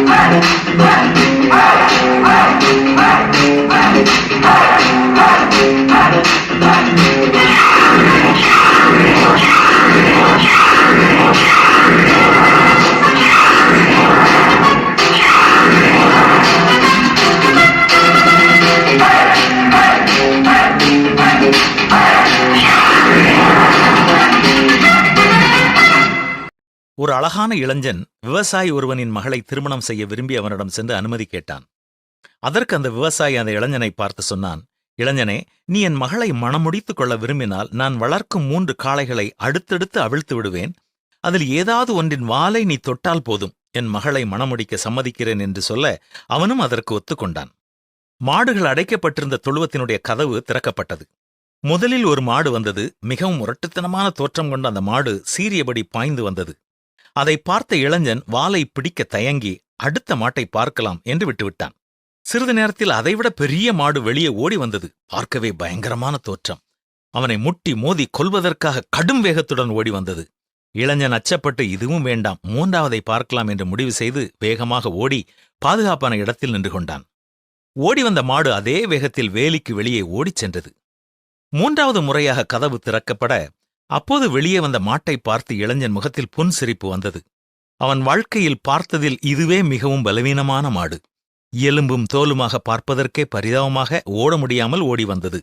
vai, vai. ஒரு அழகான இளைஞன் விவசாயி ஒருவனின் மகளை திருமணம் செய்ய விரும்பி அவனிடம் சென்று அனுமதி கேட்டான். அதற்கு அந்த விவசாயி அந்த இளைஞனை பார்த்து சொன்னான் இளைஞனே நீ என் மகளை மணமுடித்துக் கொள்ள விரும்பினால் நான் வளர்க்கும் மூன்று காளைகளை அடுத்தடுத்து அவிழ்த்து விடுவேன். அதில் ஏதாவது ஒன்றின் வாலை நீ தொட்டால் போதும். என் மகளை மணமுடிக்க சம்மதிக்கிறேன் என்று சொல்ல அவனும் அதற்கு ஒத்துக்கொண்டான் மாடுகள் அடைக்கப்பட்டிருந்த தொழுவத்தினுடைய கதவு திறக்கப்பட்டது. முதலில் ஒரு மாடு வந்தது. மிகவும் முரட்டுத்தனமான தோற்றம் கொண்ட அந்த மாடு சீரியபடி பாய்ந்து வந்தது. அதை பார்த்த இளைஞன் வாலை பிடிக்க தயங்கி அடுத்த மாட்டை பார்க்கலாம் என்று விட்டுவிட்டான். சிறிது நேரத்தில் அதைவிட பெரிய மாடு வெளியே ஓடி வந்தது. பார்க்கவே பயங்கரமான தோற்றம். அவனை முட்டி மோதி கொல்வதற்காக கடும் வேகத்துடன் ஓடி வந்தது. இளைஞன் அச்சப்பட்டு இதுவும் வேண்டாம் மூன்றாவதை பார்க்கலாம் என்று முடிவு செய்து வேகமாக ஓடி பாதுகாப்பான இடத்தில் நின்று கொண்டான். ஓடி வந்த மாடு அதே வேகத்தில் வேலிக்கு வெளியே ஓடிச் சென்றது. மூன்றாவது முறையாக கதவு திறக்கப்பட அப்போது வெளியே வந்த மாட்டை பார்த்து இளைஞன் முகத்தில் புன் சிரிப்பு வந்தது. அவன் வாழ்க்கையில் பார்த்ததில் இதுவே மிகவும் பலவீனமான மாடு. எலும்பும் தோலுமாக பார்ப்பதற்கே பரிதாபமாக ஓட முடியாமல் ஓடி வந்தது.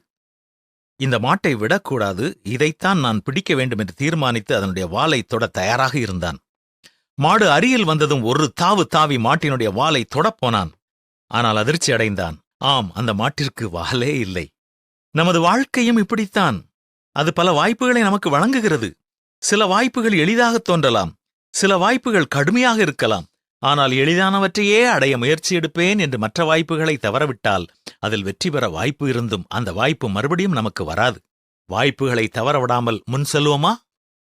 இந்த மாட்டை விடக்கூடாது இதைத்தான் நான் பிடிக்க வேண்டும் என்று தீர்மானித்து அதனுடைய வாலை தொட தயாராக இருந்தான். மாடு அருகில் வந்ததும் ஒரு தாவு தாவி மாட்டினுடைய வாலை தொடப் போனான். ஆனால் அதிர்ச்சி அடைந்தான். ஆம் அந்த மாட்டிற்கு வாலே இல்லை. நமது வாழ்க்கையும் இப்படித்தான். அது பல வாய்ப்புகளை நமக்கு வழங்குகிறது. சில வாய்ப்புகள் எளிதாக தோன்றலாம். சில வாய்ப்புகள் கடுமையாக இருக்கலாம். ஆனால் எளிதானவற்றையே அடைய முயற்சி எடுப்பேன் என்று மற்ற வாய்ப்புகளை தவறவிட்டால் அதில் வெற்றி பெற வாய்ப்பு இருந்தும் அந்த வாய்ப்பு மறுபடியும் நமக்கு வராது. வாய்ப்புகளை தவறவிடாமல் முன் செல்வோமா?